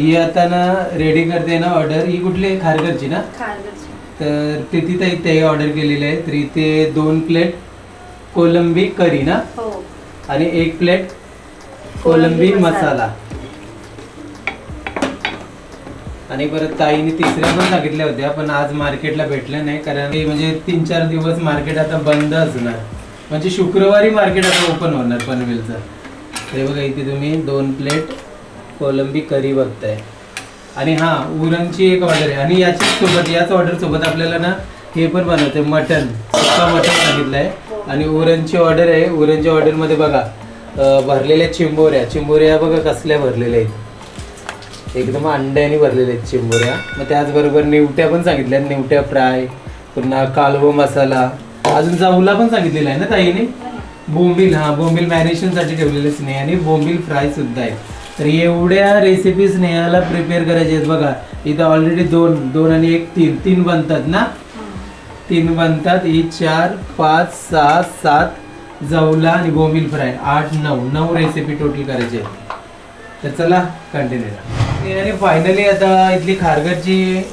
ही आता ना रेडी करते ना ऑर्डर ही कुठली आहे? खारघरची ना? खारघरची. तर ते तिथे ते ऑर्डर केलेले आहे तर इथे दोन प्लेट कोलंबी करी ना? हो. आणि एक प्लेट कोलंबी मसाला. आणि परत ताईने तिसऱ्या पण सांगितल्या होत्या पण आज मार्केटला भेटल्या नाही कारण म्हणजे तीन चार दिवस मार्केट आता बंद असणार. म्हणजे शुक्रवारी मार्केट आता ओपन होणार पनवेलचं. तर हे बघा इथे तुम्ही दोन प्लेट कोलंबी करी बघताय. आणि हा उरणची एक ऑर्डर आहे. आणि याच्याच सोबत याच ऑर्डर सोबत आपल्याला ना हे पण बनवते मटन सुक्का मटन सांगितलंय. आणि उरणची ऑर्डर आहे. उरणच्या ऑर्डरमध्ये बघा भरलेल्या चिंबोऱ्या. चिंबोऱ्या बघा कसल्या भरलेल्या आहेत. एकदम अंड्याने भरलेल्या आहेत चिंबोऱ्या. मग त्याचबरोबर निवट्या पण सांगितल्या. निवट्या फ्राय पुन्हा कालवो मसाला. अजून जाऊला पण सांगितलेला आहे ना ताईने? बोंबील हा बोंबील मॅरिनेशनसाठी ठेवलेले आणि बोंबील फ्राय सुद्धा आहे. तर एवढ्या रेसिपीज नेहाला प्रिपेअर करायचे आहेत बघा. इथं ऑलरेडी दोन दोन आणि एक तीन. तीन बनतात ना? तीन बनतात. ही चार पाच सहा सात जवला आणि बोंबील फ्राय. आठ नऊ. नऊ रेसिपी टोटल करायची आहेत. तर चला कंटिन्यू आणि फायनली आता इथली खारगरची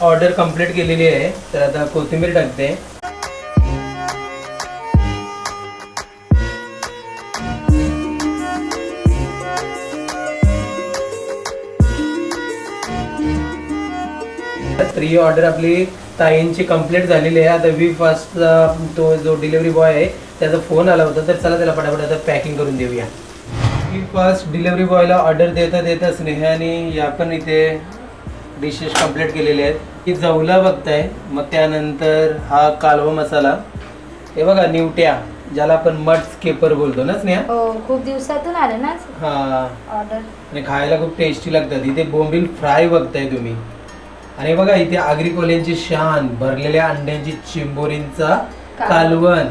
ऑर्डर कंप्लीट केलेली आहे. तर आता कोथिंबीर टाकते. ही ऑर्डर आपली ताईंची कंप्लीट झालेली आहे. आता वी फास्टचा तो जो डिलिव्हरी बॉय आहे त्याचा फोन आला होता तर चला त्याला पटापट आता पॅकिंग करून देऊया. वी फास्ट डिलिव्हरी बॉयला ऑर्डर देता देता स्नेहाने या पण इथे डिशेस कंप्लीट केलेले आहेत. ही जवला बघताय मग त्यानंतर हा कालवा मसाला. हे बघा निवट्या ज्याला आपण मड स्केपर बोलतो ना स्नेहा? हो खूप दिवसातून आले ना हा. ऑर्डर आणि खायला खूप टेस्टी लागतात. इथे बोंबील फ्राय बघताय तुम्ही. आणि बघा इथे आगरी कोल्यांची शान भरलेल्या अंड्यांची चिंबोरींचा कालवण.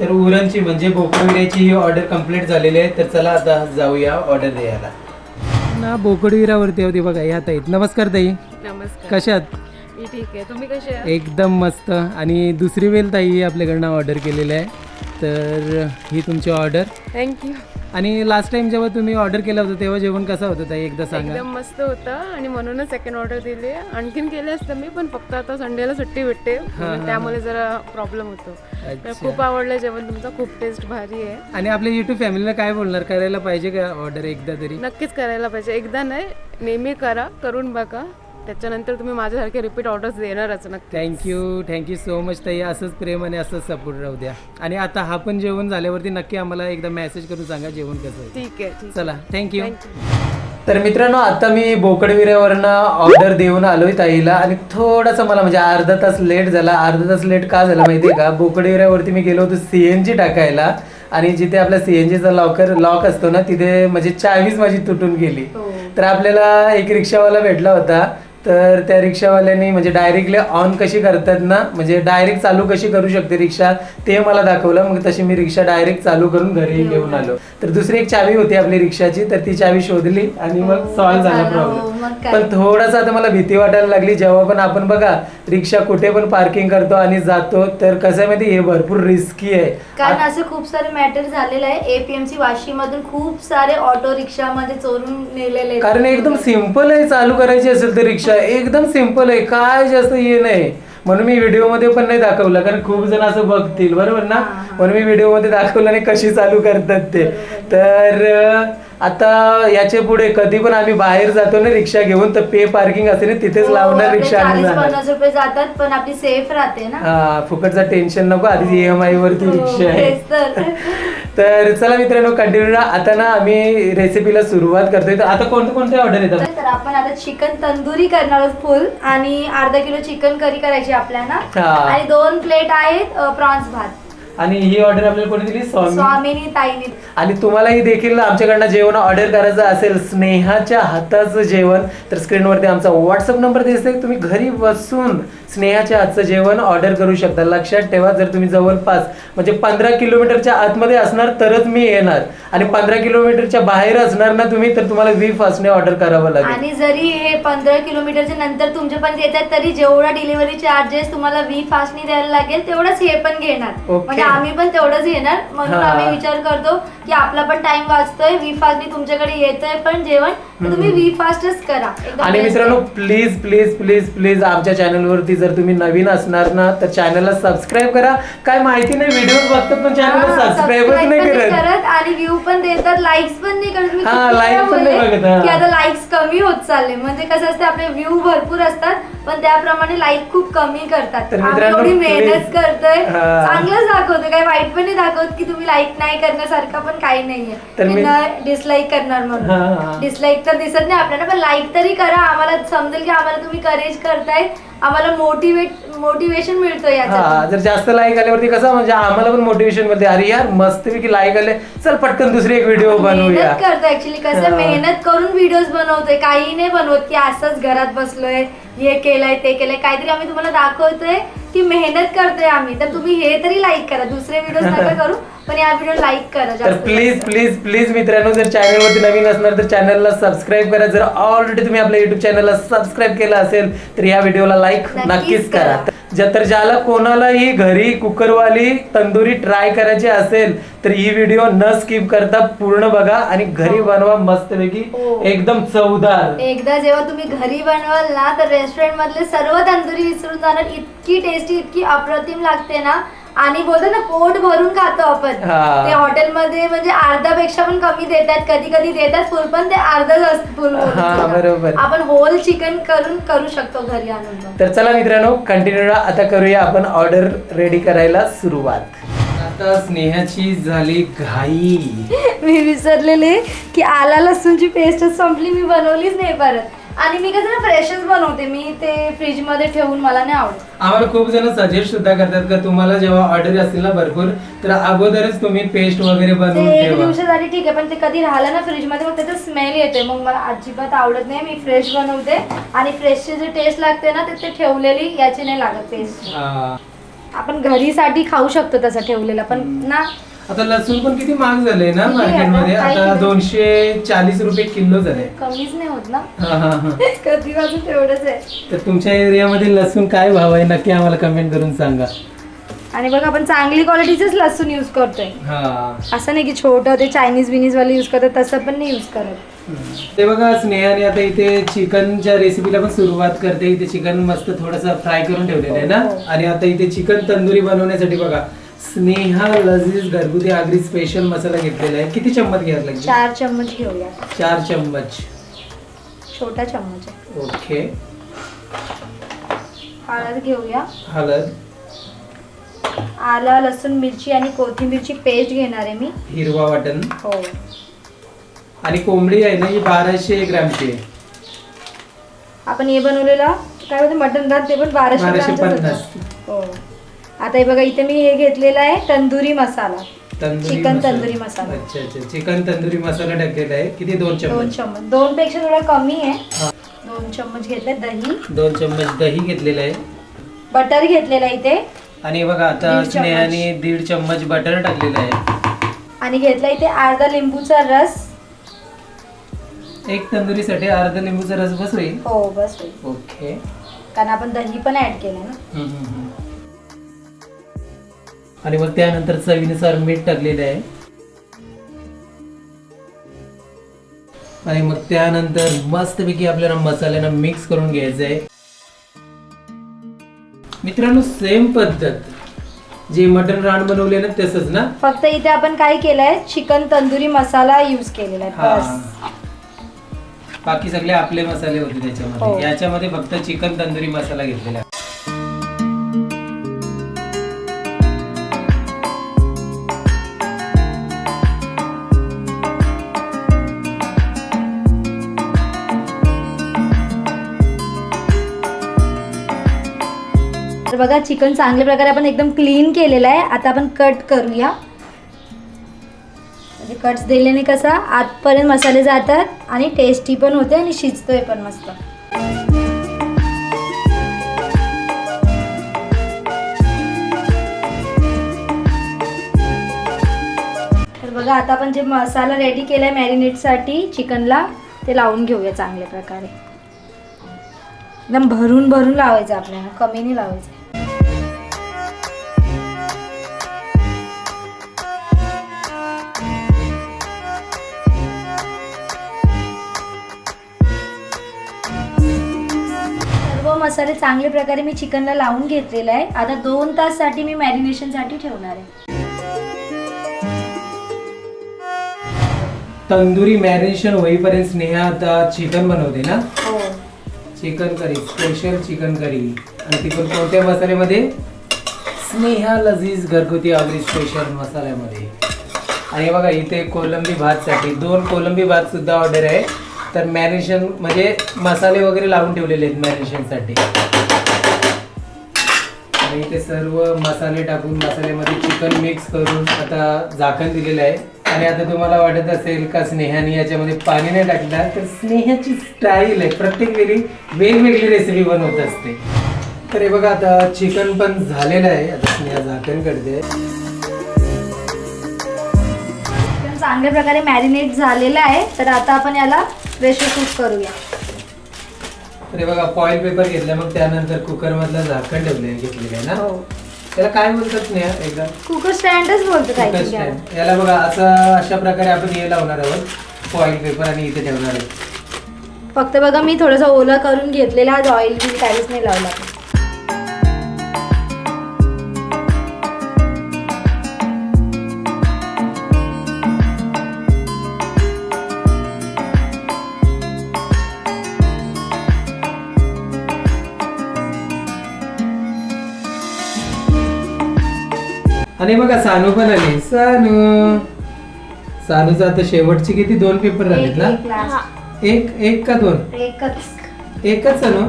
तर उरणची म्हणजे बोकडविऱ्याची ही ऑर्डर कंप्लीट झालेली आहे. तर चला आता जाऊया ऑर्डर द्यायला. ना बोकडविरावरती होती बघा या ताई नमस्कार ताई. नमस्कार. कशात मी ठीक आहे. तुम्ही कसे आहात? एकदम मस्त. आणि दुसरी वेळ ताई आपल्याकडनं ऑर्डर केलेली आहे. तर ही तुमची ऑर्डर थँक्यू आणि लास्ट टाइम जेव्हा तुम्ही ऑर्डर केलं होतं तेव्हा जेवण कसं होतं ताई? एकदा सांगा. एकदम मस्त होतं आणि म्हणूनच सेकंड ऑर्डर दिली. आणखीन केले असतं मी पण फक्त आता संडेला सुट्टी भेटते. म्हणून त्यामुळे जरा प्रॉब्लेम होतो. तर अच्छा. खूप आवडलं जेवण तुमचं खूप टेस्ट भारी आहे. आणि आपल्या युट्यूब फॅमिलीला काय बोलणार? करायला पाहिजे का ऑर्डर एकदा तरी? नक्कीच करायला पाहिजे. एकदा नाही नेहमी करा करून बघा. त्याच्यानंतर तुम्ही माझ्यासारखे रिपीट ऑर्डर्स देणारच नक्की थँक्यू थँक्यू सो मच ताई. असंच प्रेम आणि असंच सपोर्ट राहू द्या. आणि आता हा पण जेवण झाल्यावरती नक्की आम्हाला एकदा मेसेज करून सांगा जेवण कसं आहे. ठीक आहे ठीक चला थँक्यू थँक्यू तर मित्रांनो आता मी बोकडविऱ्यावरनं ऑर्डर देऊन आलोय ताईला. आणि थोडासा मला म्हणजे अर्धा तास लेट झाला. अर्धा तास लेट का झाला माहितीये का? बोकडविऱ्यावरती मी गेलो होतो सीएनजी टाकायला. आणि जिथे आपला सीएनजीचा लॉकर लॉक असतो ना तिथे म्हणजे चावीच माझी तुटून गेली. हो. तर आपल्याला एक रिक्षावाला भेटला होता. तर त्या रिक्षावाल्याने म्हणजे डायरेक्टली ऑन कशी करतात ना म्हणजे डायरेक्ट चालू कशी करू शकते रिक्षा ते मला दाखवलं. मग तशी मी रिक्षा डायरेक्ट चालू करून घरी घेऊन आलो. तर दुसरी एक चावी होती आपली रिक्षाची तर ती चावी शोधली आणि मग सॉल्व्ह झाला झालं, हो, प्रॉब्लेम काय. पण थोडासा आता मला भीती वाटायला लागली. जेव्हा पण आपण बघा रिक्षा कुठे पण पार्किंग करतो आणि जातो तर कसं आहे माहिती हे भरपूर रिस्की आहे. कारण असं खूप सारे मॅटर झालेलं आहे. एपीएमसी वाशी मधून खूप सारे ऑटो रिक्षा मध्ये चोरून नेलेले. कारण एकदम सिंपल आहे चालू करायची असेल तर रिक्षा एकदम सिंपल आहे. काय जास्त हे नाही. म्हणून मी व्हिडिओमध्ये पण नाही दाखवलं कारण खूप जण असं बघतील बरोबर ना? हा, हा. म्हणून मी व्हिडिओमध्ये दाखवलं नाही कशी चालू करतात ते. तर आता याच्यापुढे कधी पण आम्ही बाहेर जातो ना रिक्षा घेऊन तर पे पार्किंग असेल ना तिथेच हो, लावणार रिक्षा आणि 40 जाणार. पन्नास रुपये जातात पण आपली सेफ राहते ना? हा फुकटचं टेन्शन नको आधी ईएमआय वरती हो, रिक्षा आहे. तेच तर. तर चला मित्रांनो कंटिन्यू आता ना आम्ही रेसिपीला सुरुवात करतोय. तर आता कोणते कोणते ऑर्डर येतात? तर आपण आता चिकन तंदुरी करणार आहोत फुल आणि अर्धा किलो चिकन करी करायची आपल्याला हा. आणि दोन प्लेट आहेत प्रॉन्स भात आणि ही ऑर्डर आपल्याला कोणी दिली? स्वामी. स्वामिनी ताईनी. आणि तुम्हालाही देखील आमच्याकडनं जेवण ऑर्डर करायचं असेल स्नेहाच्या हाताचं जेवण तर स्क्रीनवरती आमचा व्हॉट्सअप नंबर दिसतोय. तुम्ही घरी बसून स्नेहाच्या हातचं जेवण ऑर्डर करू शकता. लक्षात ठेवा जर तुम्ही जवळपास म्हणजे पंधरा किलोमीटरच्या आतमध्ये असणार तरच मी येणार. आणि पंधरा किलोमीटरच्या बाहेर असणार ना तुम्ही तर तुम्हाला वी फास्टने ऑर्डर करावं लागेल. आणि जरी हे पंधरा किलोमीटरच्या नंतर तुमच्यापर्यंत येतात तरी जेवढा डिलिव्हरी चार्जेस तुम्हाला वी फास्टनी द्यायला लागेल तेवढंच हे पण घेणार. Okay. म्हणजे म्हणजे आम्ही पण तेवढंच येणार म्हणून हा. आम्ही विचार करतो की आपला पण टाइम वाचतोय वी फास्ट तुमच्याकडे येतोय पण जेवण तर तुम्ही वी फास्टच करा एकदम आणि best मित्रांनो आहे. प्लीज प्लीज प्लीज प्लीज आमच्या चॅनलवरती जर तुम्ही नवीन असणार ना तर चॅनलला सबस्क्राईब करा काय माहिती नाही व्हिडिओ बघतात पण चॅनलला हा, सबस्क्राईबच subscribe नाही पण करत करत आणि व्ह्यू पण देतात लाईक्स पण नाही करत मी हा, किती वेळा पण नाही बोलले बघत, हा. की आता लाईक्स कमी होत चालले म्हणजे कसं असतं आपले व्ह्यू भरपूर असतात पण त्याप्रमाणे लाईक खूप कमी करतात तर आम्ही मित्रांनो, एवढी मेहनत. करतोय हा. चांगलंच दाखवतो काही वाईट पण नाही दाखवत की तुम्ही लाईक नाही करण्यासारखं पण काही नाहीये. तर मी- डिसलाईक करणार हा, म्हणून हा. डिसलाईक तर दिसत नाही आपल्याला पण लाईक तरी करा. आम्हाला समजेल की आम्हाला तुम्ही करेज करताय. आम्हाला मोटिवेट मोटिवेशन मिळतं हा याच्यात जर जास्त लाईक आल्यावरती कसं म्हणजे आम्हाला पण मोटिवेशन मिळते अरे यार मस्तपैकी लाईक आले. चल पटकन दुसरी एक व्हिडिओ बनवूया. मेहनत करतो ऍक्च्युली कसं. मेहनत करून व्हिडिओज बनवतोय. काही नाही बनवत की असंच घरात बसलोय. हे केलंय ते केलंय. काहीतरी आम्ही तुम्हाला दाखवतोय की मेहनत करतोय आम्ही. तर तुम्ही हे तरी लाईक करा. दुसरे व्हिडिओ नका करू. पण या व्हिडिओ लाईक करा तर जास्त. प्लीज प्लीज प्लीज मित्रांनो जर चॅनलवरती नवीन असणार तर चॅनलला सबस्क्राईब करा. जर ऑलरेडी तुम्ही आपल्या युट्यूब चॅनलला सबस्क्राईब केलं असेल तर या व्हिडिओला लाईक नक्कीच नक्कीच करा. करा. ज- तर ज्याला कोणालाही घरी कुकरवाली तंदुरी ट्राय करायची असेल तर ही व्हिडिओ न स्किप करता पूर्ण बघा आणि घरी बनवा मस्तपैकी. हो. एकदम चवदार. एकदा जेव्हा तुम्ही घरी बनवाल ना तर रेस्टॉरंट मधले सर्व तंदुरी विसरून जाणार. इतकी टेस्टी इतकी अप्रतिम लागते ना. आणि बोलतो ना पोट भरून खातो आपण हा. ते हॉटेलमध्ये म्हणजे अर्ध्यापेक्षा पण कमी देतात कधी कधी देतात फुल पण ते अर्धच असतं फुल हा, बरोबर. आपण होल चिकन करून करू शकतो घरी आणून पण. तर चला मित्रांनो कंटिन्यू आता करूया आपण ऑर्डर रेडी करायला सुरुवात आता स्नेहाची झाली घाई मी विसरलेले की आला लसूणची पेस्टच संपली मी बनवलीच नाही परत आणि मी कसं ना फ्रेशच बनवते. मी ते फ्रीजमध्ये ठेवून मला नाही आवडत. आम्हाला खूप जण सजेस्ट सुद्धा करतात का? तुम्हाला जेव्हा ऑर्डर असतील ना भरपूर तर अगोदरच तुम्ही पेस्ट वगैरे ते बनवून एक ठेवा. दिवसासाठी ठीक आहे पण ते कधी राहिलं ना फ्रीजमध्ये मग त्याचा स्मेल येते. मग मला अजिबात आवडत नाही. मी फ्रेश बनवते. आणि फ्रेशची जी टेस्ट लागते ना ते ते ठेवलेली याची नाही लागत टेस्ट हा. आपण घरीसाठी खाऊ शकतो तसं ठेवलेलं पण ना आता लसूण पण किती महाग झाले ना किती मार्केटमध्ये आता? काय आता किलो? दोनशे चाळीस रुपये किलो झाले कमीच नाही होत ना? हा, हा, हा. कधी वाजून तेवढंच आहे. तर तुमच्या एरियामध्ये लसूण काय भाव आहे? नक्की आम्हाला कमेंट करून सांगा. आणि बघ आपण चांगली क्वालिटीचंच लसूण यूज करतोय. हा. असं नाही की छोटं ते चायनीज बिनीज वाले यूज करतात तसं पण नाही यूज करत. ते बघा स्नेहाने आता इथे चिकनच्या रेसिपीला पण सुरुवात करते. इथे चिकन मस्त थोडस फ्राय करून ठेवलेलं आहे ना? हो. आणि आता इथे चिकन तंदुरी बनवण्यासाठी बघा स्नेहा लजीज घरगुती आगरी स्पेशल मसाला घेतलेला आहे. किती चम्मच घ्यायला लागेल? चार चम्मच घेऊया. चार चम्मच. छोटा चम्मच आहे. ओके. हळद घेऊया. हळद. आलं लसूण मिरची आणि कोथिंबीरची पेस्ट घेणार आहे मी. हिरवा वाटण. हो. आणि कोंबडी आहे ना ही बाराशे ग्रॅमची आहे. आपण हे बनवलेलं काय म्हणते मटन भात ते पण बाराशे बाराशे ग्रामचंच पन्नास. होतं. हो. आता हे बघा इथे मी हे घेतलेलं आहे तंदुरी मसाला. चिकन. तंदुरी मसाला. अच्छा अच्छा. चिकन तंदुरी मसाला टाकलेला आहे. किती? दोन दोन चम्मच. चम्मच दोन पेक्षा थोडा कमी आहे. दोन चम्मच घेतले दही. दोन चम्मच दही घेतलेलं आहे. बटर घेतलेलं आहे इथे. आणि बघा आता दीड. स्नेहाने दीड चम्मच बटर टाकलेलं आहे. आणि घेतला इथे अर्धा लिंबूचा रस. एक तंदुरीसाठी अर्धा लिंबूचा रस बस होईल? हो बस होईल. ओके. कारण आपण दही पण ऍड केलं ना. आणि मग त्यानंतर चवीनुसार मीठ टाकलेलं आहे. आणि मग त्यानंतर मस्तपैकी आपल्याला मसाल्याला मिक्स करून घ्यायचं आहे. मित्रांनो सेम पद्धत. जे मटन रान बनवले ना तसंच ना? फक्त इथे आपण काय केलंय चिकन तंदुरी मसाला यूज केलेला आहे. हा. बाकी सगळे आपले मसाले होते हो. त्याच्यामध्ये याच्यामध्ये फक्त चिकन तंदुरी मसाला घेतलेला आहे. बघा चिकन चांगल्या प्रकारे आपण एकदम क्लीन केलेलं आहे. आता आपण कट करूया. म्हणजे कट्स दिल्याने कसा आतपर्यंत मसाले जातात आणि टेस्टी पण होते आणि शिजतोय पण मस्त. तर बघा आता आपण जे मसाला रेडी केलाय मॅरिनेटसाठी चिकनला ते लावून घेऊया चांगल्या प्रकारे. एकदम भरून भरून लावायचं आपल्याला कमी नाही लावायचं. मसाले चांगल्या प्रकारे मी चिकनला लावून घेतलेला आहे. आता दोन ताससाठी मी मॅरिनेशनसाठी ठेवणार आहे. तंदुरी मॅरिनेशन होईपर्यंत स्नेहा आता चिकन बनवते ना? हो. Chicken curry special chicken curry. आणि ती पण कोणत्या मसाल्यामध्ये? स्नेहा लजीज घरगुती आगरी स्पेशल मसाल्यामध्ये. आणि बघा इथे कोलंबी भातसाठी दोन कोलंबी भात सुद्धा ऑर्डर आहे. तर मॅरिनेशन म्हणजे मसाले वगैरे लावून ठेवलेले आहेत मॅरिनेशनसाठी आणि ते सर्व मसाले टाकून मसाल्यामध्ये चिकन मिक्स करून आता झाकण दिलेलं आहे. आणि आता तुम्हाला वाटत असेल का स्नेहाने याच्यामध्ये पाणी नाही टाकलं? तर स्नेहाची स्टाईल आहे. प्रत्येक वेळी वेगवेगळी रेसिपी बनवत असते. तर हे बघा आता चिकन पण झालेलं आहे. आता स्नेहा झाकण करते. चांगल्या प्रकारे मॅरिनेट झालेलं आहे तर आता आपण याला प्रेशर कुक करूया. हे बघा फॉईल पेपर घेतला मग त्यानंतर कुकर मधलं झाकण ठेवले घेतलेलं आहे ना? हो. त्याला काय बोलतात स्नेहा एकदा? कुकर स्टँडच बोलतो काय स्टँड याला. बघा असं अशा प्रकारे आपण हे लावणार आहोत फॉईल पेपर आणि इथे ठेवणार आहोत. फक्त बघा मी थोडंसं ओलं करून घेतलेला आज ऑइल बिल काहीच नाही लावला. आणि बघा सानू पण आली. सानू. सानूचं आता शेवटची किती? दोन पेपर झालेत एक ना एक. एक एक का दोन? एकच. एकच सानू?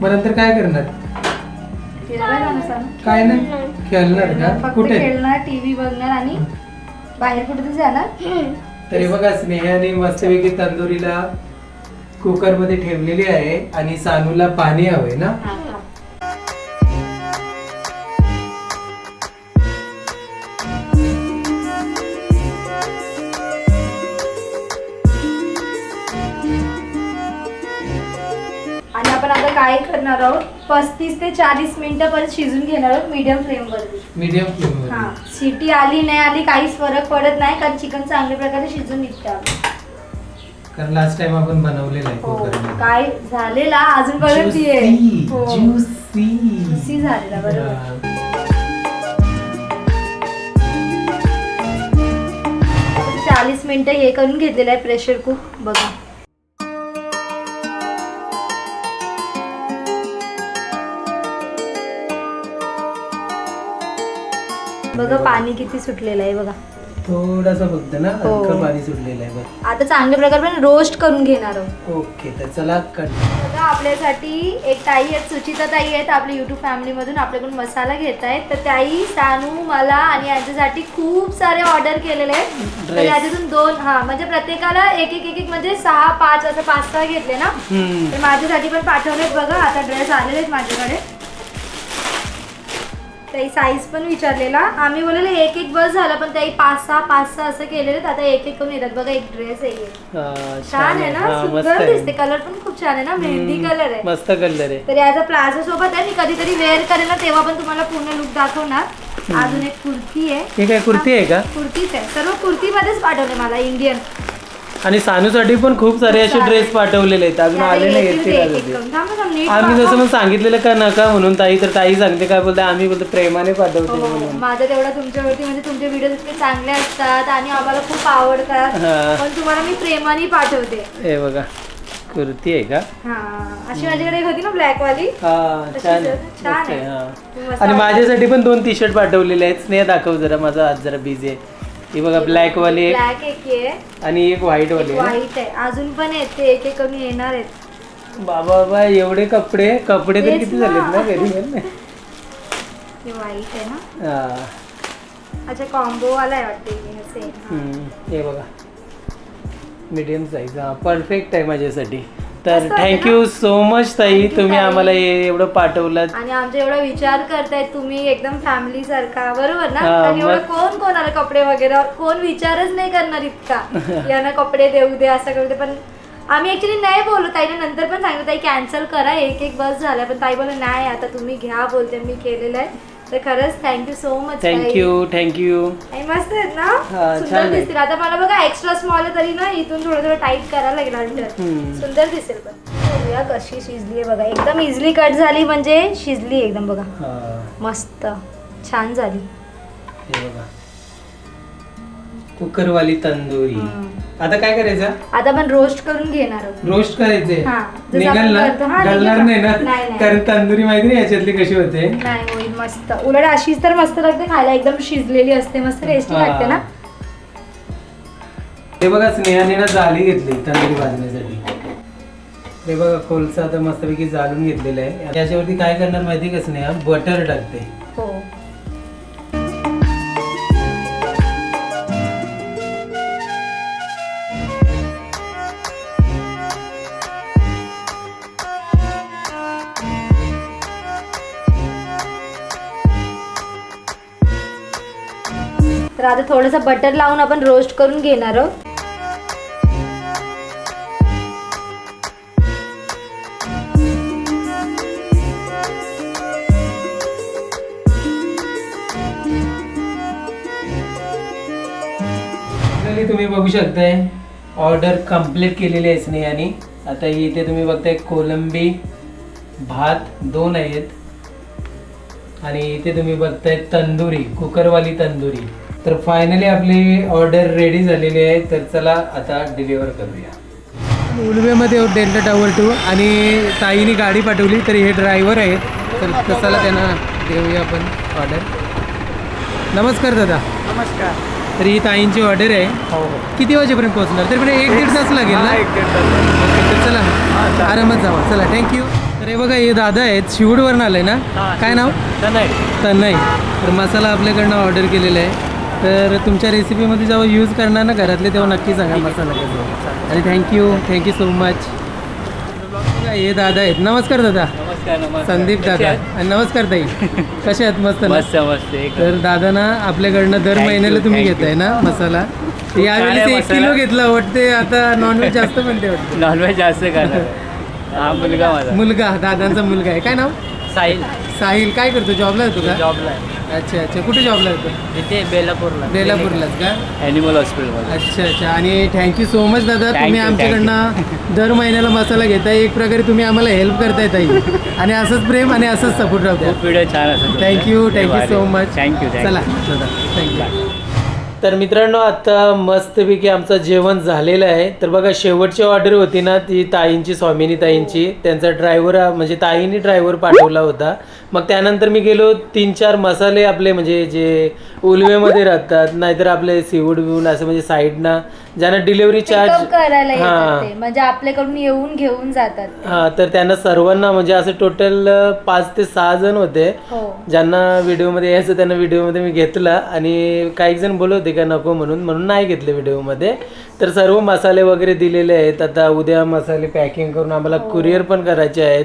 मग नंतर काय करणार. काय नाही खेळणार. का? कुठे? खेळणार टीव्ही बघणार आणि बाहेर कुठे जाणार. तरी बघा स्नेहाने मस्तपैकी तंदुरीला कुकरमध्ये ठेवलेली आहे आणि सानूला पाणी हवंय ना? करणार आहोत. पस्तीस ते चाळीस मिनिटं परत शिजून घेणार आहोत मीडियम फ्लेम वरती. मीडियम फ्लेम हा. सिटी आली नाही आली काहीच फरक पडत नाही कारण चिकन चांगल्या प्रकारे शिजून निघतं आपलं. कारण लास्ट टाइम आपण बनवलेलं आहे हो. काय झालेला अजून पर्यंत हो. झालेला बरोबर. चाळीस मिनिटं हे करून घेतलेलं आहे प्रेशर कुक बघा. बघा पाणी किती सुटलेलं आहे बघा. थोडासा फक्त ना हो. हलकं पाणी सुटलेलं आहे बघ. आता चांगल्या प्रकारे पण रोस्ट करून घेणार आहोत. ओके तर चला कट बघा आपल्यासाठी एक ताई आहेत सुचिता ताई आहेत आपल्या युट्यूब फॅमिलीमधून आपल्याकडून मसाला घेत आहेत. तर त्याही सानू मला आणि यांच्यासाठी खूप सारे ऑर्डर केलेले आहेत. तर Dress. याच्यातून दोन हा म्हणजे प्रत्येकाला एक एक एक एक म्हणजे सहा पाच असं पाच सहा घेतले ना? तर माझ्यासाठी पण पाठवलेत बघा आता ड्रेस आलेले आहेत माझ्याकडे. ताई साईज पण विचारलेला. आम्ही बोललेले एक एक बस झाला पण ताई पाच सहा पाच सहा असं केलेले. आता एक एक करून येतात. बघा एक ड्रेस आहे छान आहे ना? सुंदर दिसते. कलर पण खूप छान आहे ना? मेहंदी कलर आहे. मस्त कलर आहे. तर याचा प्लाझो सोबत आहे. मी कधीतरी वेअर करेन ना तेव्हा पण तुम्हाला पूर्ण लुक दाखवणार. अजून एक कुर्ती आहे. हे काय कुर्ती आहे का? कुर्तीच आहे. सर्व कुर्तीमध्येच पाठवले मला इंडियन आणि सानूसाठी पण खूप सारे असे. ड्रेस पाठवलेले आहेत अजून आले नाही आहेत ते अजून. आम्ही जसं मग सांगितलेलं का नका म्हणून ताई तर ताई सांगते काय बोलते आम्ही बोलतो प्रेमाने पाठवते म्हणून हो, माझं तेवढा तुमच्यावरती म्हणजे तुमचे व्हिडिओ इतके चांगले असतात आणि आम्हाला खूप आवडतात हा. पण तुम्हाला मी प्रेमाने पाठवते हे बघा कुर्ती आहे का हा अशी माझ्याकडे एक होती ना ब्लॅक वाली हा छान आहे. आहे छान मस्त आहे, आहे. हा. मस्त आणि. माझ्यासाठी पण दोन टी शर्ट पाठवलेले आहेत स्नेह दाखव जरा माझा आज जरा बिझी आहे ही बघा ब्लॅक वाली एक. ब्लॅक एक आहे आणि एक व्हाईट वाली आहे. व्हाईट आहे. अजून पण येते एक एक करून येणार आहेत. बाबा बाबा एवढे कपडे. कपडे तर तेच किती ना. झालेत ना घरी हे व्हाईट आहे ना? हा. अच्छा कॉम्बो वाला आहे वाटते हे सेम हम्म, हे बघा. मीडियम साईज हा परफेक्ट आहे माझ्यासाठी. तर थँक्यू सो मच ताई. तुम्ही. आम्हाला एवढं पाठवलं आणि आमचा एवढा विचार करतायत तुम्ही एकदम फॅमिली सारखा. बरोबर ना? हा, कारण एवढं कोण कोणाला कपडे वगैरे कोण विचारच नाही करणार इतका. यांना कपडे देऊ दे असं करू दे. पण आम्ही ऍक्च्युली नाही बोललो ताईने नंतर पण सांगितलं ताई कॅन्सल करा एक एक बस झाला पण ताई बोलले नाही आता तुम्ही घ्या बोलते मी केलेलं आहे. तर खरंच thank you so much thank you thank you मस्त आहेत ना? सुंदर. दिसतील. आता मला बघा एक्स्ट्रा स्मॉल तरी ना इथून थोडं थोडं टाईट करायला हम्म. सुंदर दिसेल पण. कशी शिजली आहे बघा. एकदम इझिली कट झाली म्हणजे शिजली एकदम बघा. मस्त. छान झाली. हे बघा. कुकरवाली तंदुरी. आता काय करायचं? आता आपण रोस्ट करून घेणार आहोत. रोस्ट करायचे. हा, जसं निघाल आपण ना? करतो. हा, घालणार निघेल. नाही ना? नाही. कारण तंदुरी माहिती नाही याच्यातली कशी होते. नाही होईल मस्त. उलट अशीच तर मस्त लागते खायला. एकदम शिजलेली असते. मस्त टेस्टी हा. लागते ना? हे बघा स्नेहाने ना जाळी घेतली तंदुरी भाजण्यासाठी. हे बघा कोलसा आता मस्तपैकी जाळून घेतलेला आहे. याच्यावरती काय करणार माहिती का स्नेहा? बटर टाकते. आता थोडंसं बटर लावून आपण रोस्ट करून घेणार आहोत. तुम्ही बघू शकताय ऑर्डर कंप्लीट केलेली आहे स्नेहाने. आता इथे तुम्ही बघताय कोलंबी भात दोन आहेत. आणि इथे तुम्ही बघताय तंदुरी कुकरवाली तंदुरी. तर फायनली आपली ऑर्डर रेडी झालेली आहे. तर चला आता डिलिव्हर करूया. उलवेमध्ये डेल्टा टावर टू आणि ताईने गाडी पाठवली तर हे ड्रायव्हर आहेत. तर कसाला त्यांना देऊया आपण ऑर्डर नमस्कार दादा. नमस्कार. तर ही ताईंची ऑर्डर आहे. हो हो. किती वाजेपर्यंत पोहोचणार? तरी पण एक दीड तास लागेल ना? एक दीड तास. चला. आरामात जावा. चला थँक्यू तर हे बघा हे दादा आहेत. शिवडवरून आलंय ना? हा, काय नाव? तर नाही तन्मय तर मसाला आपल्याकडनं ऑर्डर केलेला आहे. तर तुमच्या रेसिपीमध्ये जेव्हा यूज करणार ना घरातले तेव्हा नक्की सांगा मसाला कसा. आणि थँक्यू थँक्यू सो मच हे दादा आहेत. नमस्कार दादा. नमस्कार नमस्कार. संदीप दादा? आणि नमस्कार ताई. कसे आहेत? मस्त ना? मस्त मस्त. एक तर दादा ना आपल्याकडनं दर Thank you, महिन्याला तुम्ही thank घेताय ना मसाला? यावेळी ते एक मसाला. किलो घेतला वाटते. आता नॉनव्हेज जास्त म्हणते वाटते. नॉनव्हेज जास्त खाणार. हा मुलगा माझा. मुलगा दादांचा मुलगा आहे. काय नाव? साहिल. साहिल काय करतो? जॉबला येतो का? जॉबला आहे. अच्छा अच्छा. कुठे जॉबला येतो इथे बेलापूरला. बेलापूरलाच का? ॲनिमल हॉस्पिटलमध्ये अच्छा अच्छा. आणि थँक्यू सो मच दादा. Thank तुम्ही you, आमच्याकडनं दर महिन्याला मसाला घेताय एक प्रकारे तुम्ही आम्हाला हेल्प करताय ताई. आणि असंच प्रेम आणि असंच सपोर्ट राहतो. खूप व्हिडिओ छान असतात thank you thank you so much thank you चला थँक्यू तर मित्रांनो आता मस्तपैकी आमचं जेवण झालेलं आहे. तर बघा शेवटची ऑर्डर होती ना ती ताईंची स्वामिनी ताईंची. त्यांचा ड्रायव्हर म्हणजे ताईंनी ड्रायव्हर पाठवला होता. मग त्यानंतर मी गेलो तीन चार मसाले आपले म्हणजे जे उलवेमध्ये राहतात नाहीतर आपले सीवूड बिवूड असं म्हणजे साईडना ज्यांना डिलिव्हरी पिकअप चार्ज करायला येतात हां. ते. म्हणजे आपल्याकडून येऊन घेऊन जातात. हां तर त्यांना सर्वांना म्हणजे असं टोटल पाच ते सहा जण होते. हो. ज्यांना व्हिडिओमध्ये यायचं त्यांना व्हिडिओमध्ये मी घेतला. आणि काही जण बोलत होते का नको म्हणून. म्हणून नाही घेतले व्हिडिओमध्ये तर सर्व मसाले वगैरे दिलेले आहेत. आता उद्या मसाले पॅकिंग करून आम्हाला कुरिअर पण करायचे आहेत.